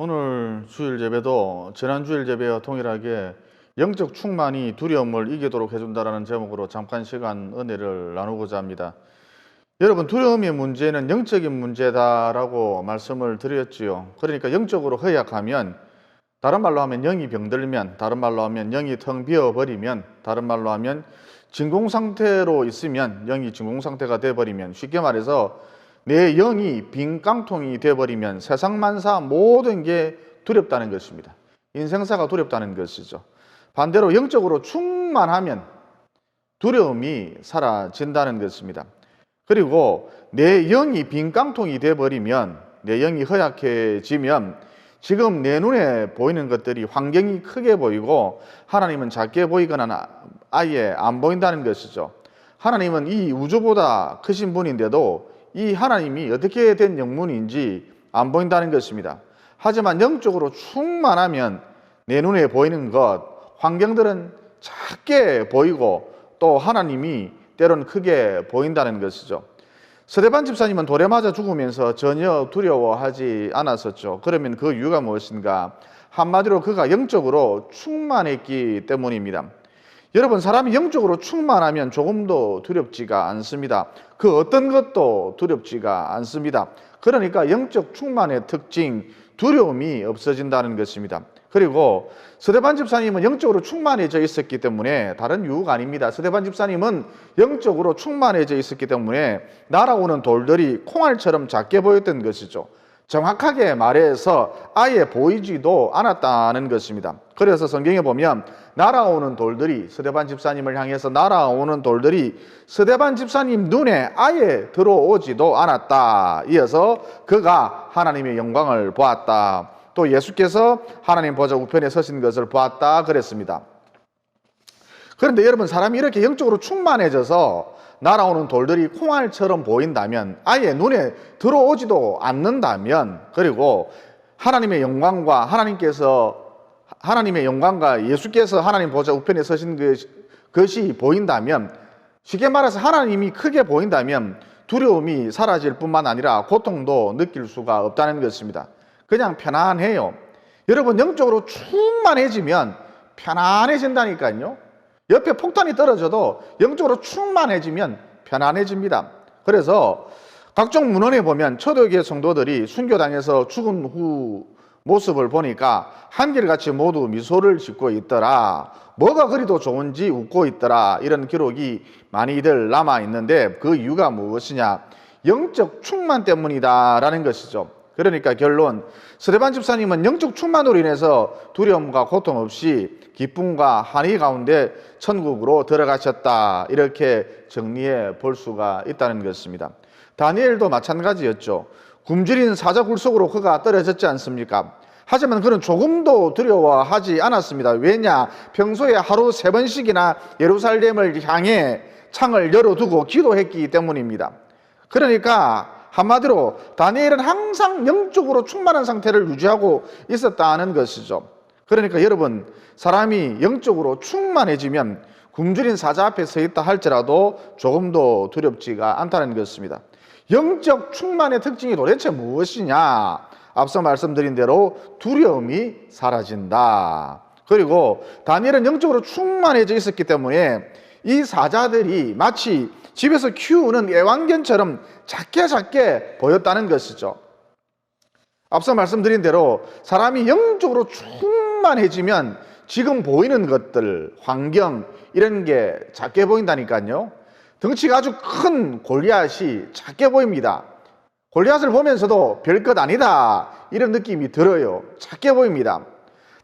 오늘 주일 예배도 지난 주일 예배와 동일하게 영적 충만이 두려움을 이기도록 해준다라는 제목으로 잠깐 시간 은혜를 나누고자 합니다. 여러분 두려움의 문제는 영적인 문제다라고 말씀을 드렸지요. 그러니까 영적으로 허약하면 다른 말로 하면 영이 병들면 다른 말로 하면 영이 텅 비어 버리면 다른 말로 하면 진공 상태로 있으면 영이 진공 상태가 돼 버리면 쉽게 말해서 내 영이 빈 깡통이 돼 버리면 세상 만사 모든 게 두렵다는 것입니다. 인생사가 두렵다는 것이죠. 반대로 영적으로 충만하면 두려움이 사라진다는 것입니다. 그리고 내 영이 빈 깡통이 돼 버리면 내 영이 허약해지면 지금 내 눈에 보이는 것들이 환경이 크게 보이고 하나님은 작게 보이거나 아예 안 보인다는 것이죠. 하나님은 이 우주보다 크신 분인데도 이 하나님이 어떻게 된 영문인지 안 보인다는 것입니다. 하지만 영적으로 충만하면 내 눈에 보이는 것, 환경들은 작게 보이고 또 하나님이 때론 크게 보인다는 것이죠. 서대반 집사님은 돌에 맞아 죽으면서 전혀 두려워하지 않았었죠. 그러면 그 이유가 무엇인가? 한마디로 그가 영적으로 충만했기 때문입니다. 여러분, 사람이 영적으로 충만하면 조금도 두렵지가 않습니다. 그 어떤 것도 두렵지가 않습니다. 그러니까 영적 충만의 특징, 두려움이 없어진다는 것입니다. 그리고 서대반 집사님은 영적으로 충만해져 있었기 때문에 다른 이유가 아닙니다. 서대반 집사님은 영적으로 충만해져 있었기 때문에 날아오는 돌들이 콩알처럼 작게 보였던 것이죠. 정확하게 말해서 아예 보이지도 않았다는 것입니다. 그래서 성경에 보면 날아오는 돌들이 서대반 집사님을 향해서 날아오는 돌들이 서대반 집사님 눈에 아예 들어오지도 않았다. 이어서 그가 하나님의 영광을 보았다. 또 예수께서 하나님 보좌 우편에 서신 것을 보았다 그랬습니다. 그런데 여러분 사람이 이렇게 영적으로 충만해져서 날아오는 돌들이 콩알처럼 보인다면 아예 눈에 들어오지도 않는다면 그리고 하나님의 영광과 하나님께서 하나님의 영광과 예수께서 하나님 보좌 우편에 서신 것이 보인다면 쉽게 말해서 하나님이 크게 보인다면 두려움이 사라질 뿐만 아니라 고통도 느낄 수가 없다는 것입니다. 그냥 편안해요. 여러분 영적으로 충만해지면 편안해진다니까요. 옆에 폭탄이 떨어져도 영적으로 충만해지면 편안해집니다. 그래서 각종 문헌에 보면 초대교회 성도들이 순교당해서 죽은 후 모습을 보니까 한결같이 모두 미소를 짓고 있더라. 뭐가 그리도 좋은지 웃고 있더라. 이런 기록이 많이들 남아 있는데 그 이유가 무엇이냐? 영적 충만 때문이다라는 것이죠. 그러니까 결론 스테반 집사님은 영적 충만으로 인해서 두려움과 고통 없이 기쁨과 한의 가운데 천국으로 들어가셨다 이렇게 정리해 볼 수가 있다는 것입니다. 다니엘도 마찬가지였죠. 굶주린 사자 굴 속으로 그가 떨어졌지 않습니까? 하지만 그는 조금도 두려워하지 않았습니다. 왜냐? 평소에 하루 세 번씩이나 예루살렘을 향해 창을 열어두고 기도했기 때문입니다. 그러니까 한마디로 다니엘은 항상 영적으로 충만한 상태를 유지하고 있었다는 것이죠. 그러니까 여러분, 사람이 영적으로 충만해지면 굶주린 사자 앞에 서 있다 할지라도 조금도 두렵지가 않다는 것입니다. 영적 충만의 특징이 도대체 무엇이냐? 앞서 말씀드린 대로 두려움이 사라진다. 그리고 다니엘은 영적으로 충만해져 있었기 때문에 이 사자들이 마치 집에서 키우는 애완견처럼 작게 작게 보였다는 것이죠. 앞서 말씀드린 대로 사람이 영적으로 충만해지면 지금 보이는 것들, 환경 이런 게 작게 보인다니까요. 덩치가 아주 큰 골리앗이 작게 보입니다. 골리앗을 보면서도 별것 아니다 이런 느낌이 들어요. 작게 보입니다.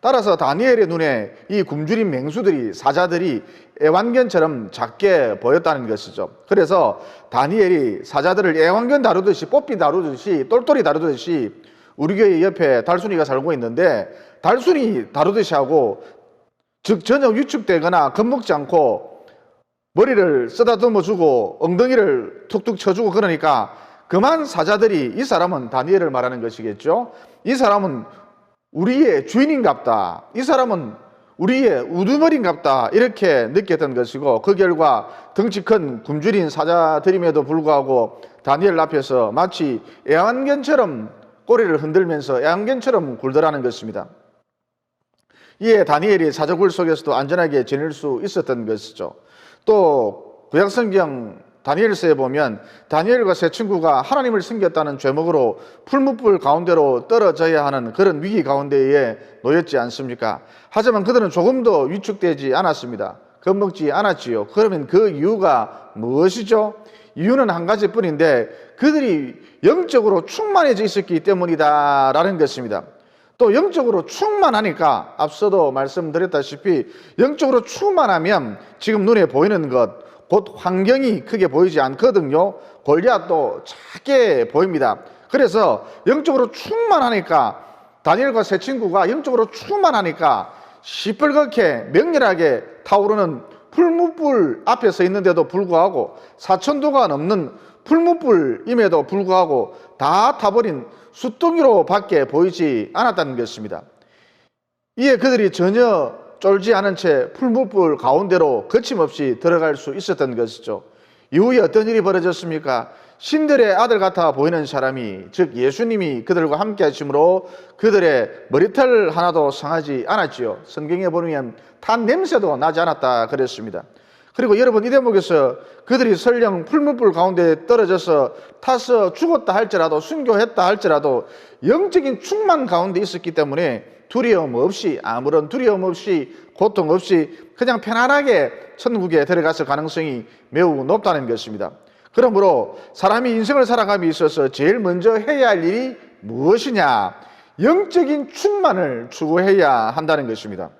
따라서 다니엘의 눈에 이 굶주린 맹수들이 사자들이 애완견처럼 작게 보였다는 것이죠. 그래서 다니엘이 사자들을 애완견 다루듯이 뽀삐 다루듯이 똘똘이 다루듯이 우리 교회 옆에 달순이가 살고 있는데 달순이 다루듯이 하고 즉 전혀 위축되거나 겁먹지 않고 머리를 쓰다듬어 주고 엉덩이를 툭툭 쳐주고 그러니까 그만 사자들이 이 사람은 다니엘을 말하는 것이겠죠. 이 사람은 우리의 주인인갑다. 이 사람은 우리의 우두머리인갑다. 이렇게 느꼈던 것이고 그 결과 덩치 큰 굶주린 사자들임에도 불구하고 다니엘 앞에서 마치 애완견처럼 꼬리를 흔들면서 애완견처럼 굴더라는 것입니다. 이에 다니엘이 사자굴 속에서도 안전하게 지낼 수 있었던 것이죠. 또 구약성경 다니엘서에 보면 다니엘과 세 친구가 하나님을 숨겼다는 죄목으로 풀무불 가운데로 떨어져야 하는 그런 위기 가운데에 놓였지 않습니까? 하지만 그들은 조금도 위축되지 않았습니다. 겁먹지 않았지요. 그러면 그 이유가 무엇이죠? 이유는 한 가지뿐인데 그들이 영적으로 충만해져 있었기 때문이다라는 것입니다. 또 영적으로 충만하니까 앞서도 말씀드렸다시피 영적으로 충만하면 지금 눈에 보이는 것 곧 환경이 크게 보이지 않거든요. 골리앗도 작게 보입니다. 그래서 영적으로 충만하니까 다니엘과 세 친구가 영적으로 충만하니까 시뻘겋게 명렬하게 타오르는 풀무불 앞에 서 있는데도 불구하고 사천도가 넘는 풀무불임에도 불구하고 다 타버린 숫둥이로 밖에 보이지 않았다는 것입니다. 이에 그들이 전혀 쫄지 않은 채 풀무불 가운데로 거침없이 들어갈 수 있었던 것이죠. 이후에 어떤 일이 벌어졌습니까? 신들의 아들 같아 보이는 사람이 즉 예수님이 그들과 함께 하심으로 그들의 머리털 하나도 상하지 않았지요. 성경에 보면 탄 냄새도 나지 않았다 그랬습니다. 그리고 여러분 이 대목에서 그들이 설령 풀무불 가운데 떨어져서 타서 죽었다 할지라도 순교했다 할지라도 영적인 충만 가운데 있었기 때문에 두려움 없이 아무런 두려움 없이 고통 없이 그냥 편안하게 천국에 들어갔을 가능성이 매우 높다는 것입니다. 그러므로 사람이 인생을 살아감에 있어서 제일 먼저 해야 할 일이 무엇이냐? 영적인 충만을 추구해야 한다는 것입니다.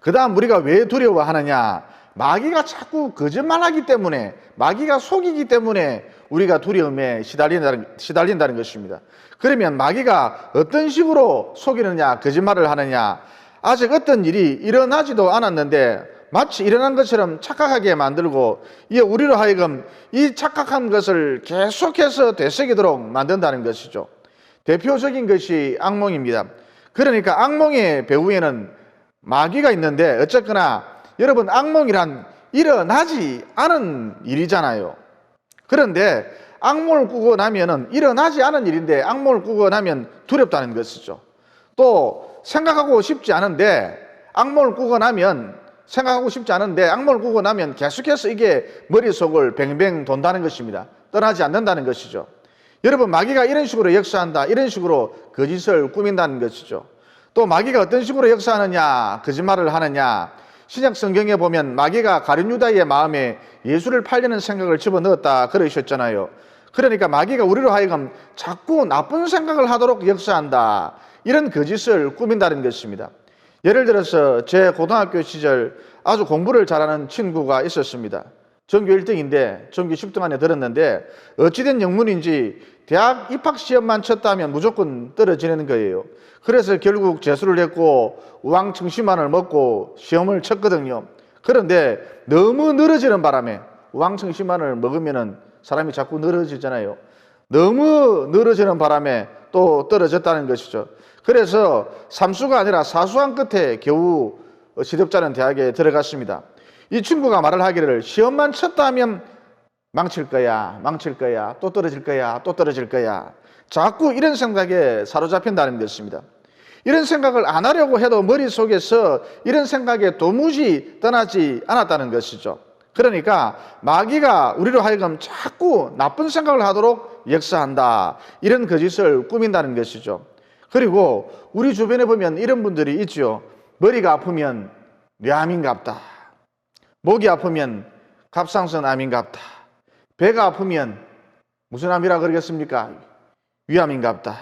그 다음 우리가 왜 두려워하느냐? 마귀가 자꾸 거짓말하기 때문에, 마귀가 속이기 때문에 우리가 두려움에 시달린다는, 시달린다는 것입니다. 그러면 마귀가 어떤 식으로 속이느냐, 거짓말을 하느냐, 아직 어떤 일이 일어나지도 않았는데 마치 일어난 것처럼 착각하게 만들고 이 우리로 하여금 이 착각한 것을 계속해서 되새기도록 만든다는 것이죠. 대표적인 것이 악몽입니다. 그러니까 악몽의 배후에는 마귀가 있는데 어쨌거나 여러분 악몽이란 일어나지 않은 일이잖아요. 그런데 악몽을 꾸고 나면은 일어나지 않은 일인데 악몽을 꾸고 나면 두렵다는 것이죠. 또 생각하고 싶지 않은데 악몽을 꾸고 나면 생각하고 싶지 않은데 악몽을 꾸고 나면 계속해서 이게 머릿속을 뱅뱅 돈다는 것입니다. 떠나지 않는다는 것이죠. 여러분 마귀가 이런 식으로 역사한다. 이런 식으로 거짓을 꾸민다는 것이죠. 또 마귀가 어떤 식으로 역사하느냐, 거짓말을 하느냐. 신약 성경에 보면 마귀가 가룟 유다의 마음에 예수를 팔려는 생각을 집어넣었다 그러셨잖아요. 그러니까 마귀가 우리로 하여금 자꾸 나쁜 생각을 하도록 역사한다. 이런 거짓을 꾸민다는 것입니다. 예를 들어서 제 고등학교 시절 아주 공부를 잘하는 친구가 있었습니다. 전교 1등인데 전교 10등 안에 들었는데 어찌된 영문인지 대학 입학 시험만 쳤다면 무조건 떨어지는 거예요. 그래서 결국 재수를 했고 우왕청심환을 먹고 시험을 쳤거든요. 그런데 너무 늘어지는 바람에 우왕청심환을 먹으면은 사람이 자꾸 늘어지잖아요. 너무 늘어지는 바람에 또 떨어졌다는 것이죠. 그래서 삼수가 아니라 사수한 끝에 겨우 시덥잖은 대학에 들어갔습니다. 이 친구가 말을 하기를 시험만 쳤다 하면 망칠 거야, 망칠 거야, 또 떨어질 거야, 또 떨어질 거야. 자꾸 이런 생각에 사로잡힌다는 것입니다. 이런 생각을 안 하려고 해도 머릿속에서 이런 생각에 도무지 떠나지 않았다는 것이죠. 그러니까 마귀가 우리로 하여금 자꾸 나쁜 생각을 하도록 역사한다. 이런 거짓을 꾸민다는 것이죠. 그리고 우리 주변에 보면 이런 분들이 있죠. 머리가 아프면 뇌암인갑다. 목이 아프면 갑상선 암인갑다. 배가 아프면 무슨 암이라 그러겠습니까? 위암인갑다.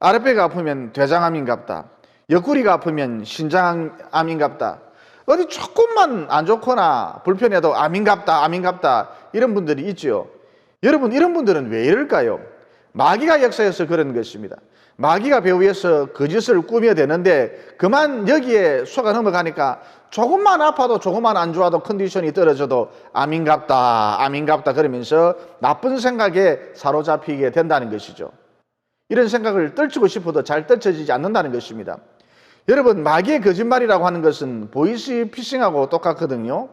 아랫배가 아프면 대장암인갑다. 옆구리가 아프면 신장암인갑다. 어디 조금만 안 좋거나 불편해도 암인갑다, 암인갑다 이런 분들이 있죠. 여러분 이런 분들은 왜 이럴까요? 마귀가 역사해서 그런 것입니다. 마귀가 배후에서 거짓을 꾸며대는데 그만 여기에 속아 넘어가니까 조금만 아파도 조금만 안 좋아도 컨디션이 떨어져도 암인갑다, 암인갑다 그러면서 나쁜 생각에 사로잡히게 된다는 것이죠. 이런 생각을 떨치고 싶어도 잘 떨쳐지지 않는다는 것입니다. 여러분 마귀의 거짓말이라고 하는 것은 보이스 피싱하고 똑같거든요.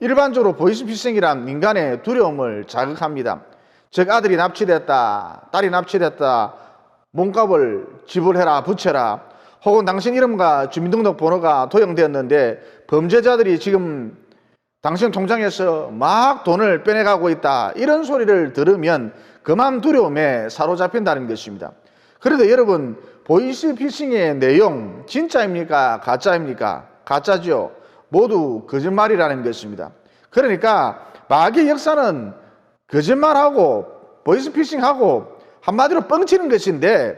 일반적으로 보이스 피싱이란 인간의 두려움을 자극합니다. 즉 아들이 납치됐다, 딸이 납치됐다, 몸값을 지불해라 부채라. 혹은 당신 이름과 주민등록번호가 도용되었는데 범죄자들이 지금 당신 통장에서 막 돈을 빼내가고 있다. 이런 소리를 들으면 그만 두려움에 사로잡힌다는 것입니다. 그런데 여러분 보이스피싱의 내용 진짜입니까? 가짜입니까? 가짜죠. 모두 거짓말이라는 것입니다. 그러니까 마귀의 역사는 거짓말하고 보이스피싱하고 한마디로 뻥치는 것인데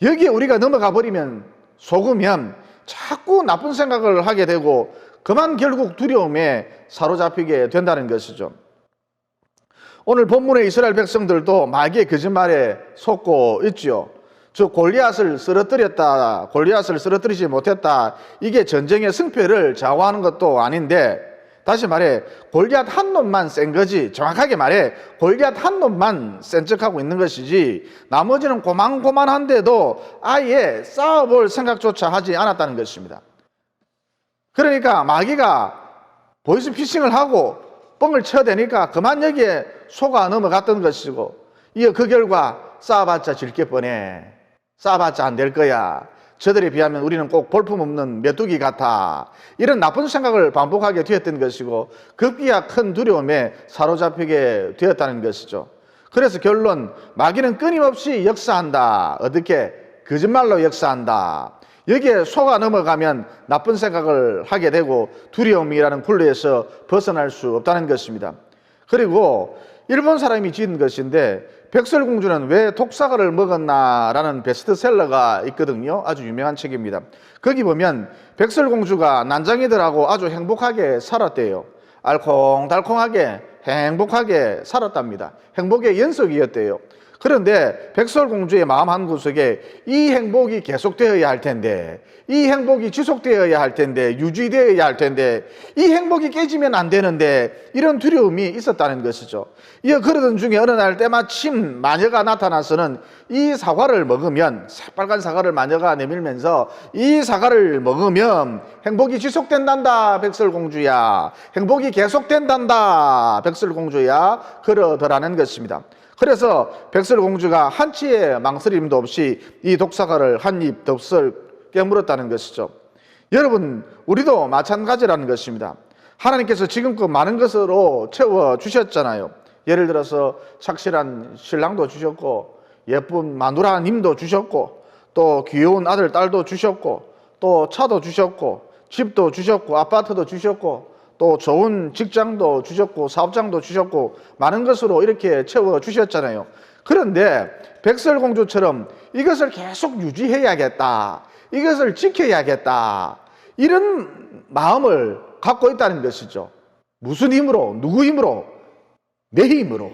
여기에 우리가 넘어가 버리면 속으면 자꾸 나쁜 생각을 하게 되고 그만 결국 두려움에 사로잡히게 된다는 것이죠. 오늘 본문의 이스라엘 백성들도 마귀의 거짓말에 속고 있지요. 저 골리앗을 쓰러뜨렸다, 골리앗을 쓰러뜨리지 못했다. 이게 전쟁의 승패를 좌우하는 것도 아닌데 다시 말해 골리앗 한 놈만 센 거지. 정확하게 말해 골리앗 한 놈만 센 척하고 있는 것이지. 나머지는 고만고만한데도 아예 싸워볼 생각조차 하지 않았다는 것입니다. 그러니까 마귀가 보이스 피싱을 하고 뻥을 쳐대니까 그만 여기에 속아 넘어갔던 것이고 이어 그 결과 쌓아봤자 질 게 뻔해 쌓아봤자 안 될 거야 저들에 비하면 우리는 꼭 볼품없는 메뚜기 같아. 이런 나쁜 생각을 반복하게 되었던 것이고 급기야 큰 두려움에 사로잡히게 되었다는 것이죠. 그래서 결론 마귀는 끊임없이 역사한다. 어떻게? 거짓말로 역사한다. 여기에 속아 넘어가면 나쁜 생각을 하게 되고 두려움이라는 굴레에서 벗어날 수 없다는 것입니다. 그리고 일본 사람이 지은 것인데 백설공주는 왜 독사과를 먹었나라는 베스트셀러가 있거든요. 아주 유명한 책입니다. 거기 보면 백설공주가 난장이들하고 아주 행복하게 살았대요. 알콩달콩하게 행복하게 살았답니다. 행복의 연속이었대요. 그런데 백설공주의 마음 한 구석에 이 행복이 계속되어야 할 텐데, 이 행복이 지속되어야 할 텐데, 유지되어야 할 텐데, 이 행복이 깨지면 안 되는데, 이런 두려움이 있었다는 것이죠. 이어 그러던 중에 어느 날 때마침 마녀가 나타나서는 이 사과를 먹으면, 새빨간 사과를 마녀가 내밀면서 이 사과를 먹으면 행복이 지속된단다, 백설공주야. 행복이 계속된단다, 백설공주야. 그러더라는 것입니다. 그래서 백설공주가 한치의 망설임도 없이 이 독사과를 한 입 덥설 깨물었다는 것이죠. 여러분, 우리도 마찬가지라는 것입니다. 하나님께서 지금껏 많은 것으로 채워 주셨잖아요. 예를 들어서 착실한 신랑도 주셨고, 예쁜 마누라님도 주셨고, 또 귀여운 아들, 딸도 주셨고, 또 차도 주셨고, 집도 주셨고, 아파트도 주셨고, 또 좋은 직장도 주셨고 사업장도 주셨고 많은 것으로 이렇게 채워 주셨잖아요. 그런데 백설공주처럼 이것을 계속 유지해야겠다. 이것을 지켜야겠다. 이런 마음을 갖고 있다는 것이죠. 무슨 힘으로? 누구 힘으로? 내 힘으로.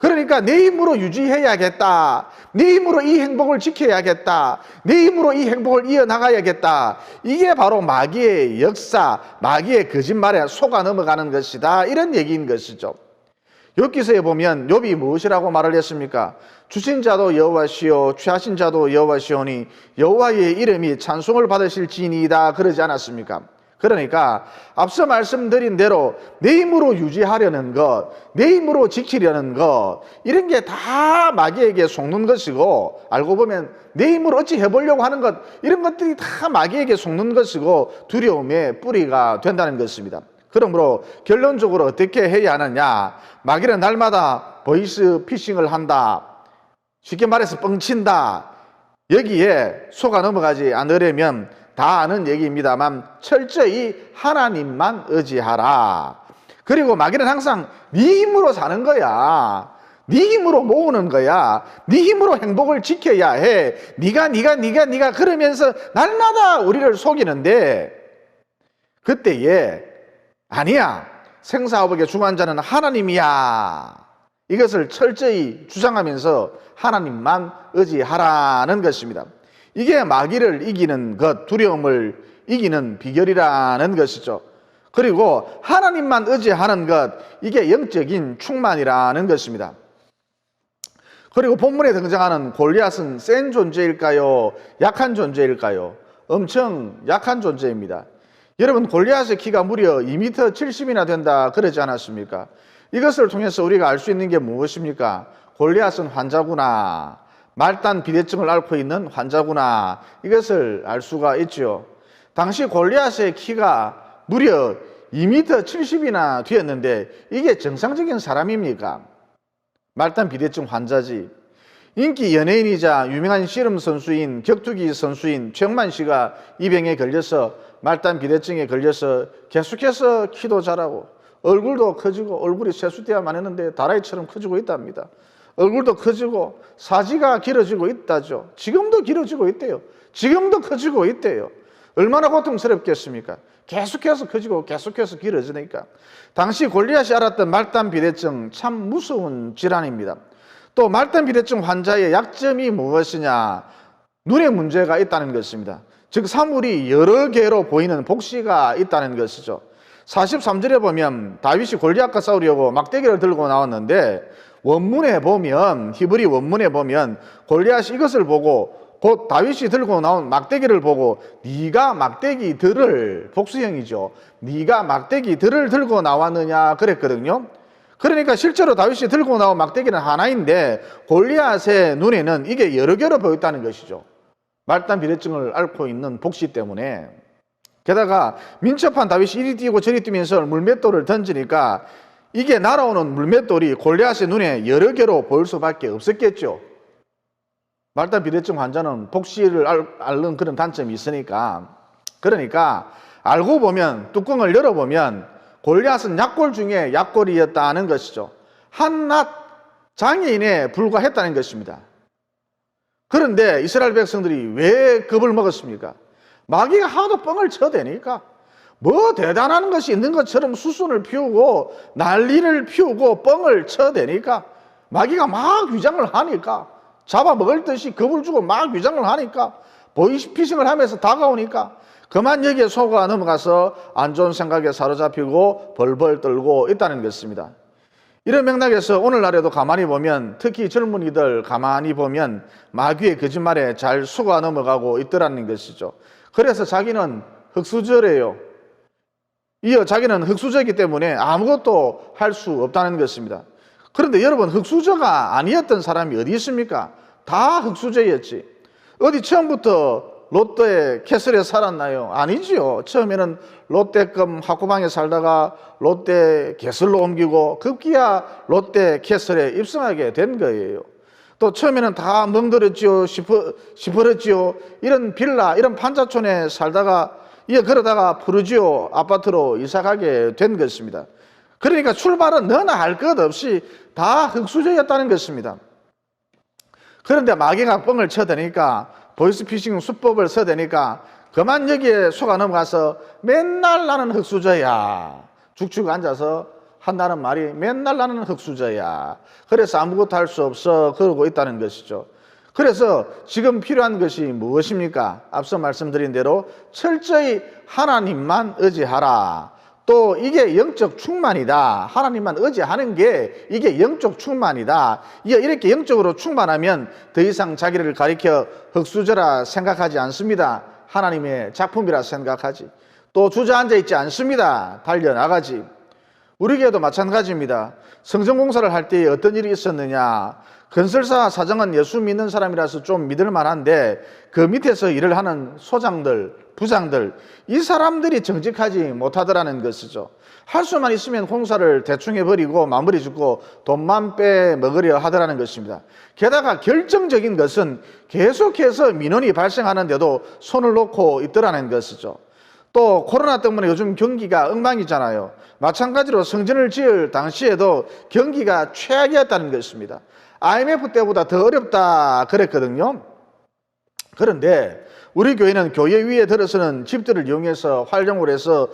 그러니까 내 힘으로 유지해야겠다. 내 힘으로 이 행복을 지켜야겠다. 내 힘으로 이 행복을 이어나가야겠다. 이게 바로 마귀의 역사, 마귀의 거짓말에 속아 넘어가는 것이다. 이런 얘기인 것이죠. 욥기서에 보면 욥이 무엇이라고 말을 했습니까? 주신 자도 여호와시오 취하신 자도 여호와시오니 여호와의 이름이 찬송을 받으실지니이다 그러지 않았습니까? 그러니까 앞서 말씀드린 대로 내 힘으로 유지하려는 것, 내 힘으로 지키려는 것, 이런 게 다 마귀에게 속는 것이고, 알고 보면 내 힘으로 어찌 해보려고 하는 것, 이런 것들이 다 마귀에게 속는 것이고, 두려움의 뿌리가 된다는 것입니다. 그러므로 결론적으로 어떻게 해야 하느냐? 마귀는 날마다 보이스 피싱을 한다. 쉽게 말해서 뻥친다. 여기에 속아 넘어가지 않으려면 다 아는 얘기입니다만 철저히 하나님만 의지하라. 그리고 마귀는 항상 네 힘으로 사는 거야. 네 힘으로 모으는 거야. 네 힘으로 행복을 지켜야 해. 네가 네가 네가 네가 그러면서 날마다 우리를 속이는데 그때에 아니야. 생사업의 중환자는 하나님이야. 이것을 철저히 주장하면서 하나님만 의지하라는 것입니다. 이게 마귀를 이기는 것, 두려움을 이기는 비결이라는 것이죠. 그리고 하나님만 의지하는 것, 이게 영적인 충만이라는 것입니다. 그리고 본문에 등장하는 골리앗은 센 존재일까요? 약한 존재일까요? 엄청 약한 존재입니다. 여러분 골리앗의 키가 무려 2m 70이나 된다 그러지 않았습니까? 이것을 통해서 우리가 알 수 있는 게 무엇입니까? 골리앗은 환자구나. 말단 비대증을 앓고 있는 환자구나 이것을 알 수가 있죠. 당시 골리앗의 키가 무려 2m 70이나 되었는데 이게 정상적인 사람입니까? 말단 비대증 환자지. 인기 연예인이자 유명한 씨름 선수인 격투기 선수인 최영만 씨가 이 병에 걸려서 말단 비대증에 걸려서 계속해서 키도 자라고 얼굴도 커지고 얼굴이 세수대야만 했는데 다라이처럼 커지고 있답니다. 얼굴도 커지고 사지가 길어지고 있다죠. 지금도 길어지고 있대요. 지금도 커지고 있대요. 얼마나 고통스럽겠습니까? 계속해서 커지고 계속해서 길어지니까. 당시 골리앗이 알았던 말단 비대증 참 무서운 질환입니다. 또 말단 비대증 환자의 약점이 무엇이냐? 눈에 문제가 있다는 것입니다. 즉 사물이 여러 개로 보이는 복시가 있다는 것이죠. 43절에 보면 다윗이 골리앗과 싸우려고 막대기를 들고 나왔는데 원문에 보면 히브리 원문에 보면 골리앗이 이것을 보고 곧 다윗이 들고 나온 막대기를 보고 네가 막대기 들을 복수형이죠. 네가 막대기 들을 들고 나왔느냐 그랬거든요. 그러니까 실제로 다윗이 들고 나온 막대기는 하나인데 골리앗의 눈에는 이게 여러 개로 보였다는 것이죠. 말단 비대증을 앓고 있는 복시 때문에 게다가 민첩한 다윗이 이리 뛰고 저리 뛰면서 물맷돌을 던지니까 이게 날아오는 물맷돌이 골리앗의 눈에 여러 개로 보일 수밖에 없었겠죠. 말단 비대증 환자는 복시를 알- 앓는 그런 단점이 있으니까 그러니까 알고 보면 뚜껑을 열어보면 골리앗은 약골 중에 약골이었다는 것이죠. 한낱 장애인에 불과했다는 것입니다. 그런데 이스라엘 백성들이 왜 겁을 먹었습니까? 마귀가 하도 뻥을 쳐대니까 뭐 대단한 것이 있는 것처럼 수순을 피우고 난리를 피우고 뻥을 쳐대니까 마귀가 막 위장을 하니까 잡아먹을 듯이 겁을 주고 막 위장을 하니까 보이스피싱을 하면서 다가오니까 그만 여기에 속아 넘어가서 안 좋은 생각에 사로잡히고 벌벌 떨고 있다는 것입니다. 이런 맥락에서 오늘날에도 가만히 보면 특히 젊은이들 가만히 보면 마귀의 거짓말에 잘 속아 넘어가고 있더라는 것이죠. 그래서 자기는 흑수저래요. 이어 자기는 흑수저이기 때문에 아무것도 할 수 없다는 것입니다. 그런데 여러분 흑수저가 아니었던 사람이 어디 있습니까? 다 흑수저였지. 어디 처음부터 롯데 캐슬에 살았나요? 아니지요. 처음에는 롯데금 학구방에 살다가 롯데 캐슬로 옮기고 급기야 롯데 캐슬에 입성하게 된 거예요. 또 처음에는 다 멍들었지요, 시퍼, 시퍼랬지요. 이런 빌라, 이런 판자촌에 살다가 예, 그러다가 푸르지오 아파트로 이사가게 된 것입니다. 그러니까 출발은 너나 할 것 없이 다 흑수저였다는 것입니다. 그런데 마귀가 뻥을 쳐대니까 보이스피싱 수법을 써대니까 그만 여기에 속아 넘어가서 맨날 나는 흑수저야. 죽죽 앉아서 한다는 말이 맨날 나는 흑수저야. 그래서 아무것도 할 수 없어. 그러고 있다는 것이죠. 그래서 지금 필요한 것이 무엇입니까? 앞서 말씀드린 대로 철저히 하나님만 의지하라. 또 이게 영적 충만이다. 하나님만 의지하는 게 이게 영적 충만이다. 이렇게 영적으로 충만하면 더 이상 자기를 가리켜 흑수저라 생각하지 않습니다. 하나님의 작품이라 생각하지. 또 주저앉아 있지 않습니다. 달려나가지. 우리 교회도 마찬가지입니다. 성전공사를 할 때 어떤 일이 있었느냐. 건설사 사장은 예수 믿는 사람이라서 좀 믿을 만한데 그 밑에서 일을 하는 소장들, 부장들, 이 사람들이 정직하지 못하더라는 것이죠. 할 수만 있으면 공사를 대충 해버리고 마무리 짓고 돈만 빼 먹으려 하더라는 것입니다. 게다가 결정적인 것은 계속해서 민원이 발생하는데도 손을 놓고 있더라는 것이죠. 또 코로나 때문에 요즘 경기가 엉망이잖아요. 마찬가지로 성전을 지을 당시에도 경기가 최악이었다는 것입니다. IMF 때보다 더 어렵다 그랬거든요. 그런데 우리 교회는 교회 위에 들어서는 집들을 이용해서 활용을 해서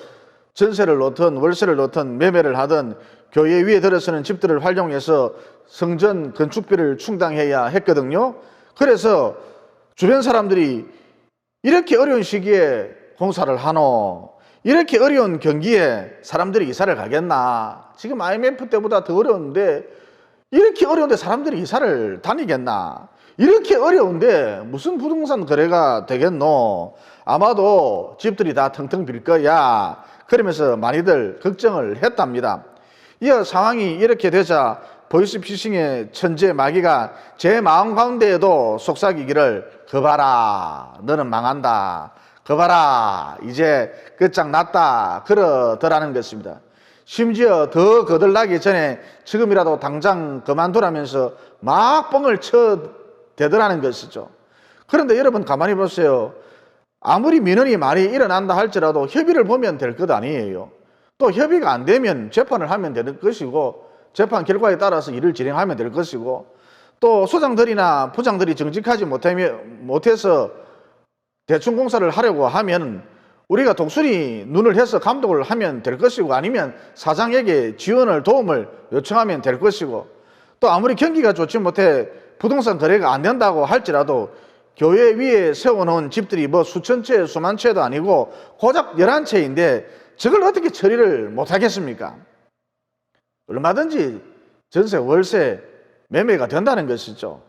전세를 놓든 월세를 놓든 매매를 하든 교회 위에 들어서는 집들을 활용해서 성전 건축비를 충당해야 했거든요. 그래서 주변 사람들이 이렇게 어려운 시기에 공사를 하노. 이렇게 어려운 경기에 사람들이 이사를 가겠나. 지금 IMF 때보다 더 어려운데 이렇게 어려운데 사람들이 이사를 다니겠나. 이렇게 어려운데 무슨 부동산 거래가 되겠노? 아마도 집들이 다 텅텅 빌 거야. 그러면서 많이들 걱정을 했답니다. 이 상황이 이렇게 되자 보이스피싱의 천재 마귀가 제 마음 가운데에도 속삭이기를 거봐라 너는 망한다 거봐라 이제 끝장났다. 그러더라는 것입니다. 심지어 더 거들나기 전에 지금이라도 당장 그만두라면서 막 뻥을 쳐 대더라는 것이죠. 그런데 여러분 가만히 보세요. 아무리 민원이 많이 일어난다 할지라도 협의를 보면 될 것 아니에요. 또 협의가 안 되면 재판을 하면 되는 것이고 재판 결과에 따라서 일을 진행하면 될 것이고 또 소장들이나 부장들이 정직하지 못해서 대충 공사를 하려고 하면 우리가 독수리 눈을 해서 감독을 하면 될 것이고 아니면 사장에게 지원을 도움을 요청하면 될 것이고 또 아무리 경기가 좋지 못해 부동산 거래가 안 된다고 할지라도 교회 위에 세워놓은 집들이 뭐 수천 채 수만 채도 아니고 고작 열한 채인데 저걸 어떻게 처리를 못하겠습니까? 얼마든지 전세, 월세, 매매가 된다는 것이죠.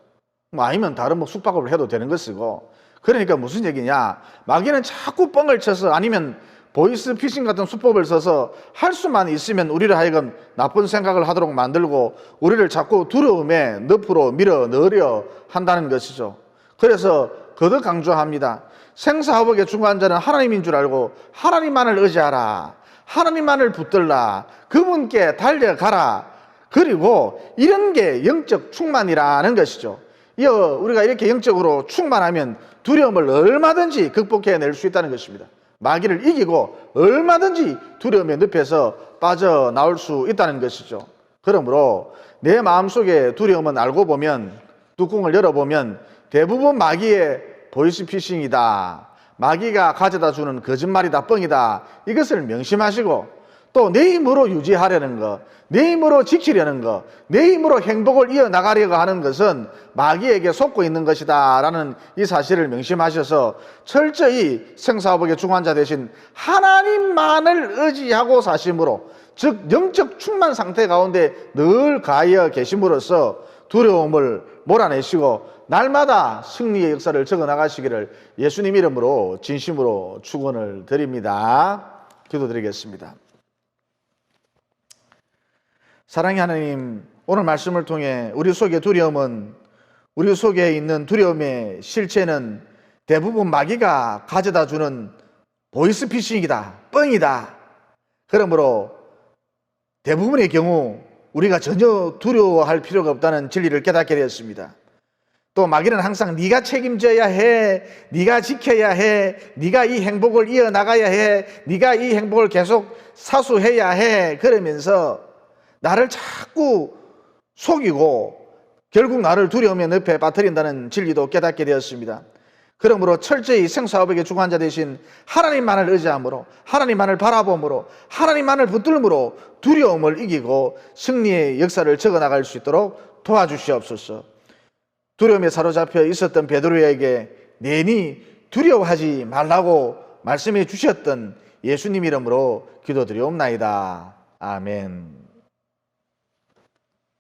뭐 아니면 다른 뭐 숙박업을 해도 되는 것이고. 그러니까 무슨 얘기냐. 마귀는 자꾸 뻥을 쳐서 아니면 보이스 피싱 같은 수법을 써서 할 수만 있으면 우리를 하여금 나쁜 생각을 하도록 만들고 우리를 자꾸 두려움에 늪으로 밀어 넣으려 한다는 것이죠. 그래서 거듭 강조합니다. 생사화복의 중간자는 하나님인 줄 알고 하나님만을 의지하라. 하나님만을 붙들라. 그분께 달려가라. 그리고 이런 게 영적 충만이라는 것이죠. 이어 우리가 이렇게 영적으로 충만하면 두려움을 얼마든지 극복해낼 수 있다는 것입니다. 마귀를 이기고 얼마든지 두려움의 늪에서 빠져나올 수 있다는 것이죠. 그러므로 내 마음속에 두려움은 알고 보면 뚜껑을 열어보면 대부분 마귀의 보이스피싱이다. 마귀가 가져다 주는 거짓말이다, 뻥이다. 이것을 명심하시고 또 내 힘으로 유지하려는 것, 내 힘으로 지키려는 것, 내 힘으로 행복을 이어나가려고 하는 것은 마귀에게 속고 있는 것이다. 라는 이 사실을 명심하셔서 철저히 생사복의 중환자 대신 하나님만을 의지하고 사심으로 즉 영적 충만 상태 가운데 늘 가여 계심으로써 두려움을 몰아내시고 날마다 승리의 역사를 적어 나가시기를 예수님 이름으로 진심으로 축원을 드립니다. 기도드리겠습니다. 사랑의 하나님, 오늘 말씀을 통해 우리 속의 두려움은 우리 속에 있는 두려움의 실체는 대부분 마귀가 가져다 주는 보이스피싱이다, 뻥이다. 그러므로 대부분의 경우 우리가 전혀 두려워할 필요가 없다는 진리를 깨닫게 되었습니다. 또 마귀는 항상 네가 책임져야 해, 네가 지켜야 해, 네가 이 행복을 이어 나가야 해, 네가 이 행복을 계속 사수해야 해. 그러면서 나를 자꾸 속이고 결국 나를 두려움의 늪에 빠뜨린다는 진리도 깨닫게 되었습니다. 그러므로 철저히 생사업에게 중환자 대신 하나님만을 의지함으로 하나님만을 바라봄으로 하나님만을 붙들므로 두려움을 이기고 승리의 역사를 적어 나갈 수 있도록 도와주시옵소서. 두려움에 사로잡혀 있었던 베드로에게 내니 두려워하지 말라고 말씀해 주셨던 예수님 이름으로 기도드리옵나이다. 아멘.